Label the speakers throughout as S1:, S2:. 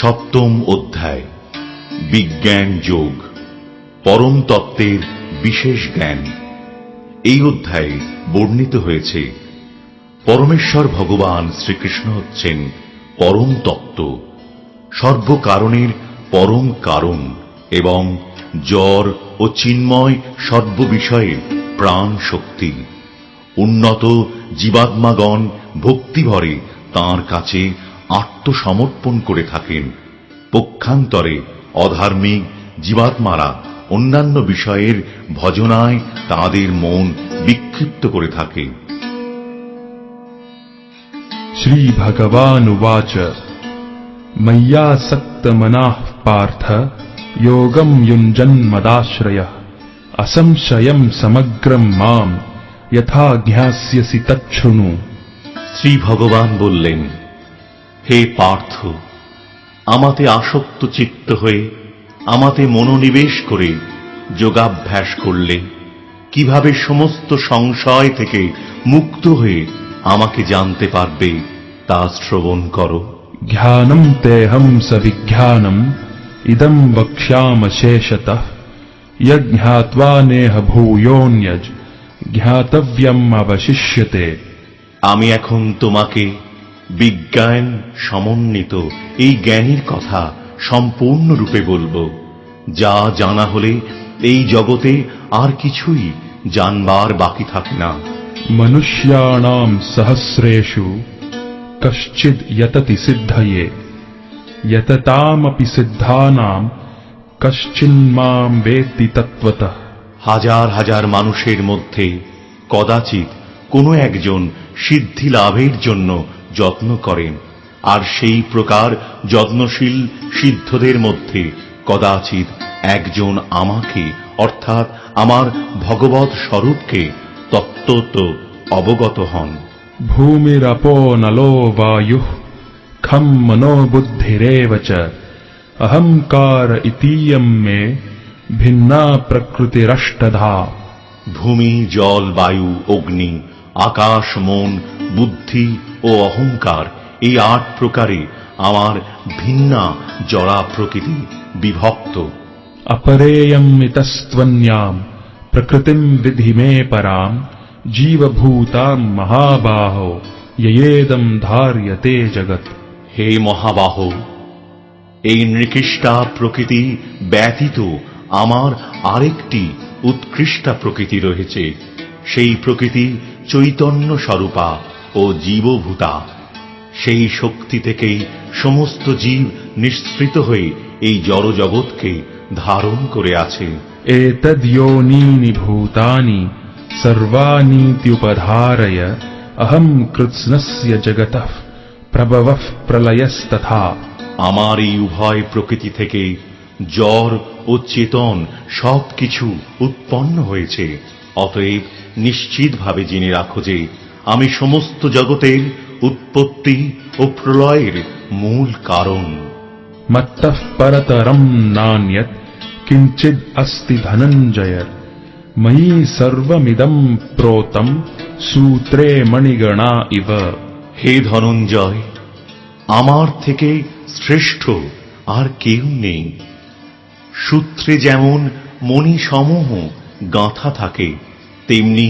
S1: সপ্তম অধ্যায়, বিজ্ঞান যোগ, পরম তত্ত্বের বিশেষ জ্ঞান। এই অধ্যায়ে বর্ণিত হয়েছে, পরমেশ্বর ভগবান শ্রীকৃষ্ণ হচ্ছেন পরম তত্ত্ব, সর্বকারণের পরম কারণ এবং জ্বর ও চিন্ময় সর্ববিষয়ের প্রাণ শক্তি। উন্নত জীবাত্মাগণ ভক্তিভরে তাঁর কাছে আত্মসমর্পণ করে থাকেন। পক্ষান্তরে অধার্মিক জীবাত্মারা অন্যান্য বিষয়ের ভজনায় তাদের মন বিক্ষিপ্ত করে থাকে।
S2: শ্রী ভগবান উবাচ ময়্যাসক্তমনাঃ পার্থ যোগম মদাশ্রয় অসংশয় সমগ্রম মাম যথা জ্ঞাস্যসি তচ্ছৃণু
S1: শ্রী ভগবান বললেন হে পার্থ আমাতে আসক্ত চিত্ত হয়ে আমাতে মনোনিবেশ করে যোগাভ্যাস করলে কীভাবে সমস্ত সংশয় থেকে মুক্ত হয়ে আমাকে জানতে পারবে তা শ্রবণ করো।
S2: ধ্যানম তেহম সবিজ্ঞানম ইদম বক্ষ্যাম শেষত ইয়জ্ঞাত্বা নেহ ভূয়োন্যজ জ্ঞাতব্যম অবশিষ্যতে।
S1: আমি এখন তোমাকে বিজ্ঞান সমন্বিত এই জ্ঞানের কথা সম্পূর্ণরূপে বলব। যা জানা হলে এই জগতে আর কিছুই জানবার বাকি থাকে না।
S2: মনুষ্যাণাম সহস্রেষু কশ্চিদ ইয়ততি সিদ্ধয়ে ইয়ততামপি সিদ্ধানাম কশ্চিন্মাম বেত্তি তত্ত্বত।
S1: হাজার হাজার মানুষের মধ্যে কদাচিৎ কোনো একজন সিদ্ধি লাভের জন্য যত্ন করেন। আর সেই প্রকার যত্নশীল সিদ্ধদের মধ্যে কদাচিৎ একজন আমাকে অর্থাৎ আমার ভগবত স্বরূপকে তত্ত্বত অবগত হন।
S2: ভূমির নলো বায়ু খম মনো বুদ্ধিরেব অহংকার ইতিয়ম মে ভিন্না প্রকৃতিরষ্টধা।
S1: ভূমি জল বায়ু অগ্নি আকাশ মন বুদ্ধি ও অহংকার এই আট প্রকারে আমার ভিন্না জড়া প্রকৃতি বিভক্ত।
S2: অপরেয়ম ইতস্ত্বন্যাম বিধি মে পরাম জীবভূতাম মহাবাহ ইয়েদম ধার্যতে জগৎ।
S1: হে মহাবাহ এই নৃকৃষ্টা প্রকৃতি ব্যতীত আমার আরেকটি উৎকৃষ্টা প্রকৃতি রয়েছে। সেই প্রকৃতি চৈতন্য স্বরূপা ও জীবভূতা। সেই শক্তি থেকেই সমস্ত জীব নিঃসৃত হয়ে এই জড়জগৎকে ধারণ করে আছে।
S2: এতদ্যোনীনি ভূতানি সর্বানীত্যুপধারয় অহম কৃৎস্নস্য জগত প্রভব প্রলয়স্তথা।
S1: আমার এই উভয় প্রকৃতি থেকে জ্বর ও চেতন সবকিছু উৎপন্ন হয়েছে। অতএব নিশ্চিতভাবে জেনে রাখো যে আমি সমস্ত জগতের উৎপত্তি ও প্রলয়ের মূল কারণ।
S2: মত্তরম পরতরম নান্যত কিঞ্চিদ অস্তি ধনঞ্জয়। ময়ি সর্বমিদম প্রোতম সূত্রে মণিগণা ইব।
S1: হে ধনঞ্জয় আমার থেকে শ্রেষ্ঠ আর কেউ নেই। সূত্রে যেমন মণিসমূহ গাঁথা থাকে তেমনি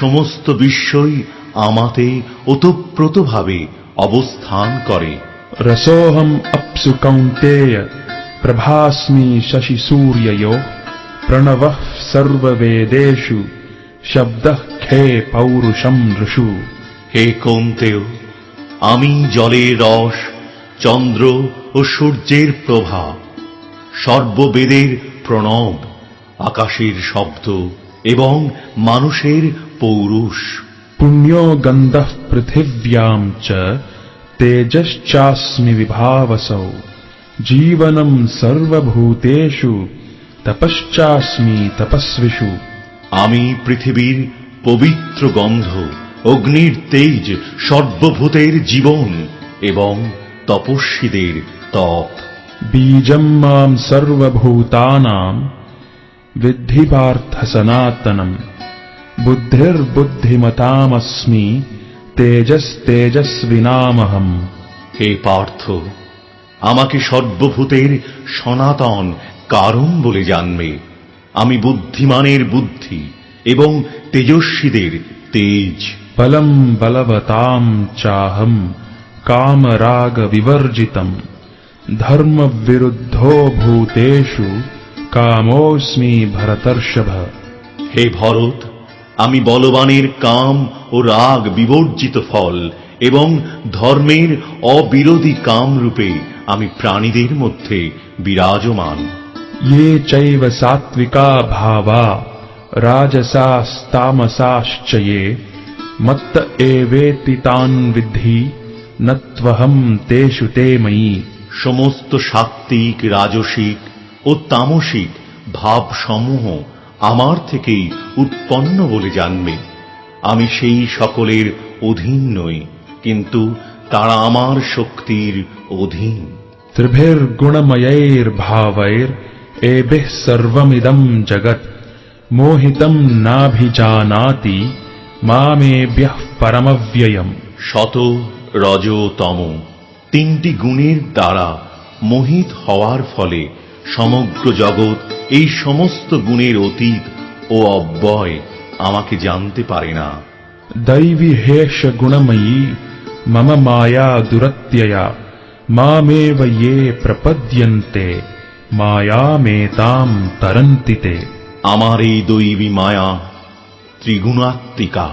S1: সমস্ত বিশ্বই আমাতে ওতপ্রোতভাবে অবস্থান করে।
S2: রসোহম অপসু কৌন্তেয় প্রভাস্মি শশি সূর্যয় প্রণব সর্ববেদেষু শব্দ খে পৌরুষম ঋষু।
S1: হে কৌন্তেয় আমি জলের রস চন্দ্র ও সূর্যের প্রভা সর্ববেদের প্রণব আকাশের শব্দ এবং মানুষের পৌরুষ।
S2: পুণ্য গন্ধ পৃথিব্যাম চ তেজশ্চাস্মি বিভাবসৌ। জীবনম সর্বভূতেষু তপশ্চাস্মি তপস্বিষু।
S1: আমি পৃথিবীর পবিত্র গন্ধ অগ্নির তেজ সর্বভূতের জীবন এবং তপস্বীদের তপ।
S2: বীজম মাম সর্বভূতানাম বিদ্ধি সনাতনম বুদ্ধির্বুদ্ধিমতামস্মি তেজস্তেজস্বিনামহম
S1: হে পার্থ আমাকে সর্বভূতের সনাতন কারণ বলে জানবে। আমি বুদ্ধিমানের বুদ্ধি এবং তেজস্বীদের তেজ।
S2: বলম বলবতাম চাহম কামরাগ বিবর্জিতম ধর্মবিরুদ্ধো ভূতেশু কামোস্মি ভরতর্ষভ।
S1: হে ভরত আমি বলবানের কাম ও রাগ বিবর্জিত ফল এবং ধর্মের অবিরোধী কাম রূপে আমি প্রাণীদের মধ্যে বিরাজমান।
S2: ইয়ে চৈব সাত্বিকা ভাবা রাজসাস্তামসাশ্চয়ে মত্ত এবেতি তান বিদ্ধি নত্বহম তেষু তে ময়ী।
S1: সমস্ত সাত্ত্বিক রাজসিক ও তামসিক ভাবসমূহ আমার থেকেই উৎপন্ন বলে জানবে। আমি সেই সকলের অধীন নই কিন্তু তারা আমার শক্তির অধীন।
S2: ত্রিভের গুণময়ের ভাবের এবেহ সর্বমিদম জগৎ মোহিতম নাভিজানাতি
S1: মামেভ্যঃ পরমব্যয়ম। শত রজতম তিনটি গুণের দ্বারা মোহিত হওয়ার ফলে সমগ্র জগৎ এই সমস্ত গুণের অতীত ও অব্যয় আমাকে জানতে পারে না।
S2: দৈবী হেষ গুণময়ী মম মায়া দুরত্যয়া মামেব ইয়ে প্রপদ্যন্তে মায়া মেতাম তরন্তিতে।
S1: আমার এই দৈবী মায়া ত্রিগুণাত্মিকা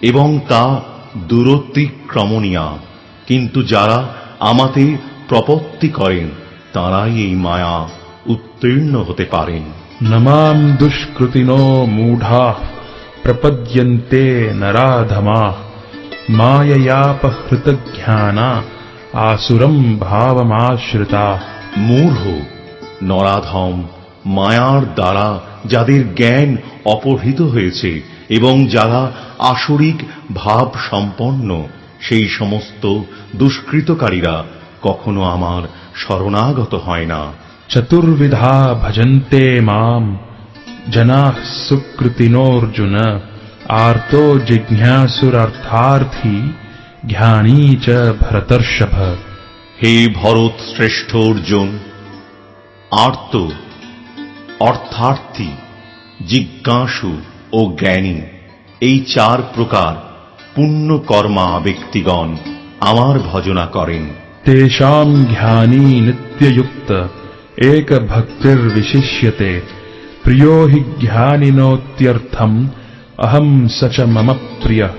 S1: এবং তা দূরতিক্রমণীয়া কিন্তু যারা আমাতে প্রপত্তি করেন তাঁরাই এই মায়া উত্তীর্ণ হতে পারেন।
S2: নমাম দুষ্কৃতিনো মূঢ়া প্রপদ্যন্তে নরাধমা মায়য়াপহৃতজ্ঞানা আসুরম ভাবমাশ্রিতা।
S1: মূঢ় নরাধম মায়ার দ্বারা যাদের জ্ঞান অপহৃত হয়েছে এবং যারা আসরিক ভাব সম্পন্ন সেই সমস্ত দুষ্কৃতকারীরা কখনো আমার শরণাগত হয় না।
S2: চতুর্বিধা ভজন্তে মাম জনা সুকৃতিনোর্জুন আর্ত জিজ্ঞাসুরার্থার্থী জ্ঞানী চ ভরতর্ষভ।
S1: হে ভরত শ্রেষ্ঠ অর্জুন আর্ত অর্থার্থী জিজ্ঞাসু ও জ্ঞানী এই চার প্রকার পুণ্যকর্মা ব্যক্তিগণ আমার ভজনা করেন।
S2: तेषाम् ज्ञानी नित्ययुक्त एकभक्तिर्विशिष्यते प्रियो हि ज्ञानिनोत्यर्थम् अहम् स च मम प्रियः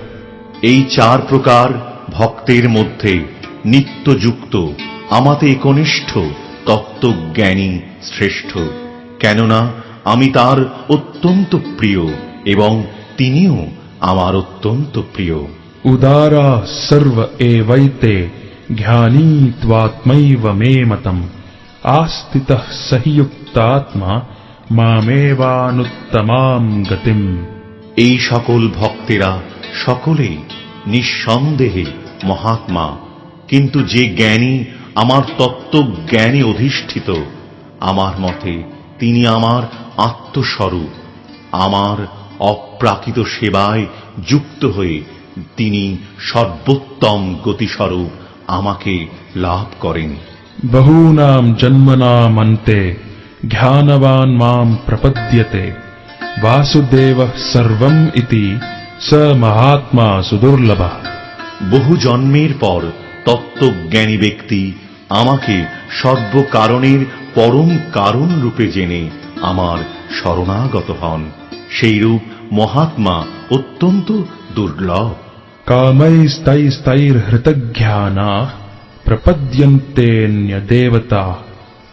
S1: এই চার প্রকার ভক্তের মধ্যে নিত্যযুক্ত আমাতে একনিষ্ঠ তত্ত্বজ্ঞানী শ্রেষ্ঠ কেননা আমি তার অত্যন্ত প্রিয় এবং তিনিও আমার অত্যন্ত প্রিয়
S2: उदारा सर्व एवैते ज्ञानी त्वात्मैव मे मतम् आस्थितः स हि युक्तात्मा मामेवानुत्तमाम् गतिम्
S1: এই সকল ভক্তেরা সকলেই নিঃসন্দেহে মহাত্মা কিন্তু যে জ্ঞানী আমার তত্ত্বজ্ঞানে অধিষ্ঠিত আমার মতে তিনি আমার আত্মস্বরূপ আমার অপ্রাকৃত সেবায় যুক্ত হয়ে তিনি সর্বোত্তম গতিস্বরূপ আমাকে লাভ করেন।
S2: বহুনাম জন্মনামন্তে ধ্যানবান মাম প্রপদ্যতে বাসুদেব সর্বম ইতি স মহাত্মা সুদুর্লভ।
S1: বহু জন্মের পর তত্ত্বজ্ঞানী ব্যক্তি আমাকে সর্বকারণের পরম কারণ রূপে জেনে আমার শরণাগত হন। সেইরূপ মহাত্মা অত্যন্ত দুর্লভ।
S2: कामैस्तैस्तैर्हृतज्ञानाः प्रपद्यन्तेऽन्यदेवताः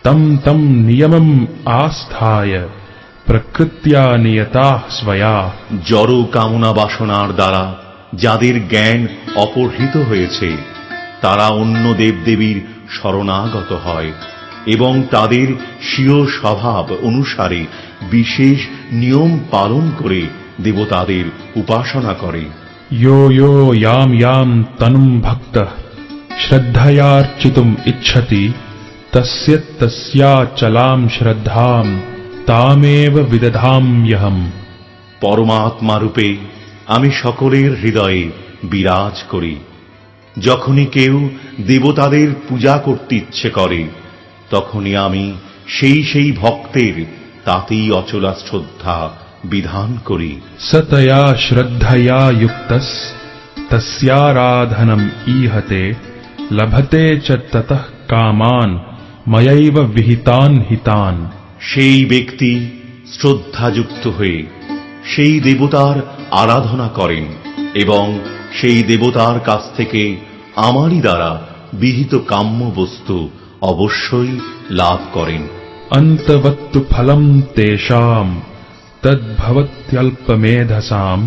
S2: तम् तम् नियमम् आस्थाय प्रकृत्या नियताः स्वया
S1: জড় কামনা বাসনার দ্বারা যাদের জ্ঞান অপহৃত হয়েছে তারা অন্য দেবদেবীর শরণাগত হয় এবং তাদের স্বীয় স্বভাব অনুসারে বিশেষ নিয়ম পালন করে দেবতাদের উপাসনা করে
S2: यो यो याम् याम् तनुम् भक्तः श्रद्धयार्चितुम् इच्छति तस्य तस्याचलाम् श्रद्धाम् तामेव विदधाम्यहम्
S1: পরমাত্মা রূপে আমি সকলের হৃদয়ে বিরাজ করি যখনই কেউ দেবতাদের পূজা করতে ইচ্ছে করে তখনই আমি সেই সেই ভক্তের তাতেই অচলা শ্রদ্ধা বিধান করি।
S2: সতয়া শ্রদ্ধয়া যুক্ত তস্যারাধনম ইহতে লভতে চ ততঃ কামান ময়ৈব বিহিতান হিতান।
S1: সেই ব্যক্তি শ্রদ্ধাযুক্ত হয়ে সেই দেবতার আরাধনা করেন এবং সেই দেবতার কাছ থেকে আমারই দ্বারা বিহিত কাম্য বস্তু অবশ্যই লাভ করেন।
S2: অন্তবত্তু ফলম তেষাম। तद्भवत्यल्पमेधसाम्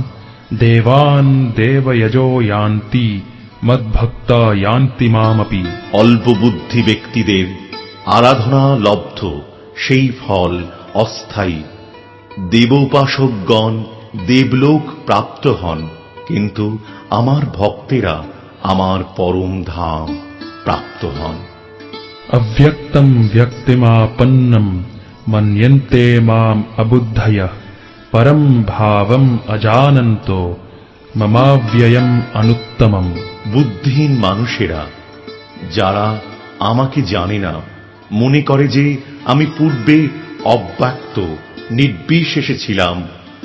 S2: देवान् देवयजो यान्ति मद्भक्ता यान्ति मामपि
S1: অল্প বুদ্ধি ব্যক্তিদের আরাধনা লব্ধ সেই ফল অস্থায়ী দেবোপাসকগণ দেবলোক প্রাপ্ত হন কিন্তু আমার ভক্তেরা আমার পরম ধাম প্রাপ্ত হন
S2: अव्यक्तम् व्यक्तिमापन्नम् मन्यन्ते माम् अबुद्धयः परम् भावम् अजानन्तो ममाव्ययम् अनुत्तमम्
S1: বুদ্ধিহীন মানুষেরা যারা আমাকে জানে না মনে করে যে আমি পূর্বে অব্যক্ত নির্বিশেষে ছিলাম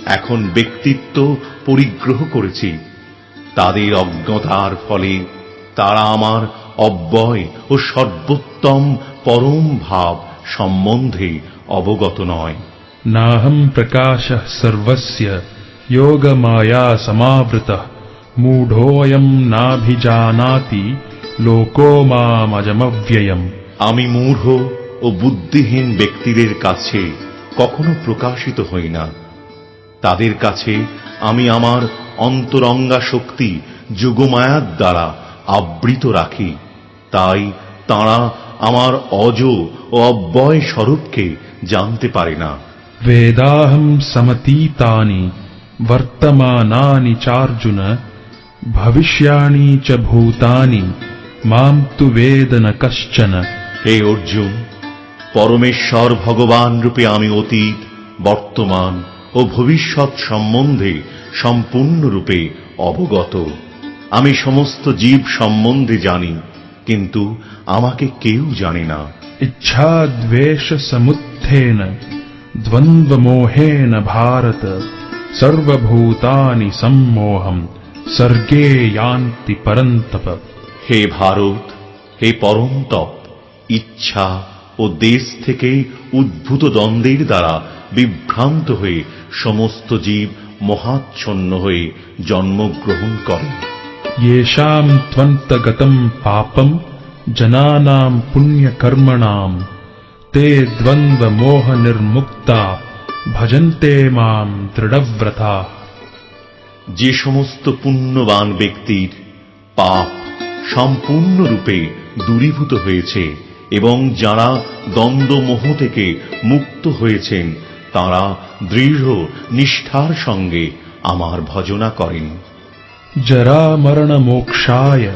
S1: এখন ব্যক্তিত্ব পরিগ্রহ করেছি তাদের অজ্ঞতার ফলে তারা আমার অব্যয় ও সর্বোত্তম পরম ভাব সম্বন্ধে অবগত নয়
S2: नाहम् प्रकाशः सर्वस्य योगमाया समावृतः मूढोऽयम् नाभिजानाति लोको मामजमव्ययम्
S1: আমি মূঢ় ও বুদ্ধিহীন ব্যক্তিদের কাছে কখনো প্রকাশিত হই না তাদের কাছে আমি আমার অন্তরঙ্গা শক্তি যোগমায়ার দ্বারা আবৃত রাখি তাই তারা আমার অজ ও অব্যয় স্বরূপকে জানতে পারে না
S2: वेदाहम् समतीतानि वर्तमानानि चार्जुन भविष्याणि च भूतानि माम् तु वेद न कश्चन
S1: হে অর্জুন পরমেশ্বর ভগবান রূপে আমি অতীত বর্তমান ও ভবিষ্যৎ সম্বন্ধে সম্পূর্ণরূপে অবগত আমি সমস্ত জীব সম্বন্ধে জানি কিন্তু আমাকে কেউ জানে না
S2: इच्छाद्वेषसमुत्थेन द्वन्द्वमोहेन भारत सर्वभूतानि सम्मोहम् सर्गे यान्ति परन्तप
S1: হে ভারত হে পরম তপ ইচ্ছা ও দেশ থেকে উদ্ভূত দ্বন্দ্বের দ্বারা বিভ্রান্ত হয়ে সমস্ত জীব মহাচ্ছন্ন হয়ে জন্মগ্রহণ করে
S2: येषाम् त्वन्तगतम् पापम् जनानाम् पुण्यकर्मणाम् ते দ্বন্দ্বমোহনির্মুক্তা ভজন্তে মাম দৃঢ়ব্রতা
S1: যে সমস্ত পুণ্যবান ব্যক্তির পাপ সম্পূর্ণরূপে দূরীভূত হয়েছে এবং যারা দ্বন্দ্বমোহ থেকে মুক্ত হয়েছেন তারা দৃঢ় নিষ্ঠার সঙ্গে আমার ভজনা করেন।
S2: জরা মরণ মোক্ষায়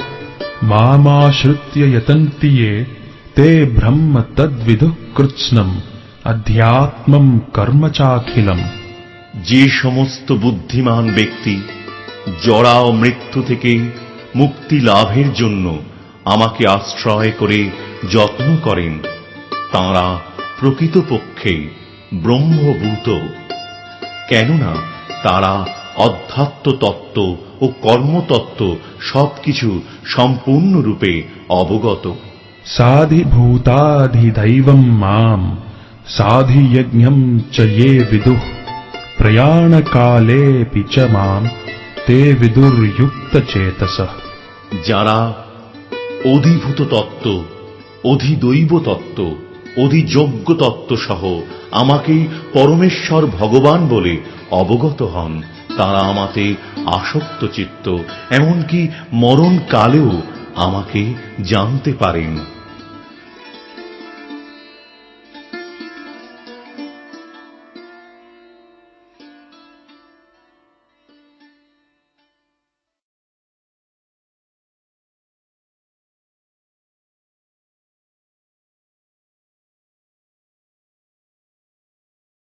S2: মামাশ্রিত্য ইয়তন্তিয়ে ते ब्रह्म तद्विदुः कृत्स्नम् अध्यात्मम् कर्म चाखिलम्
S1: যে সমস্ত বুদ্ধিমান ব্যক্তি জরা ও মৃত্যু থেকে মুক্তি লাভের জন্য আমাকে আশ্রয় করে যত্ন করেন তাঁরা প্রকৃতপক্ষে ব্রহ্মভূত কেননা তারা অধ্যাত্ম তত্ত্ব ও কর্মতত্ত্ব সবকিছু সম্পূর্ণরূপে অবগত
S2: साधिभूताधिदैवम् माम् साधियज्ञम् च ये विदुः प्रयाणकालेऽपि च माम् ते विदुर्युक्तचेतसः
S1: যারা অধিভূত তত্ত্ব অধিদৈব তত্ত্ব অধিযোগ্য তত্ত্ব সহ আমাকে পরমেশ্বর ভগবান বলে অবগত হন তারা আমাতে আসক্ত চিত্ত এমনকি মরণকালেও আমাকে জানতে পারেন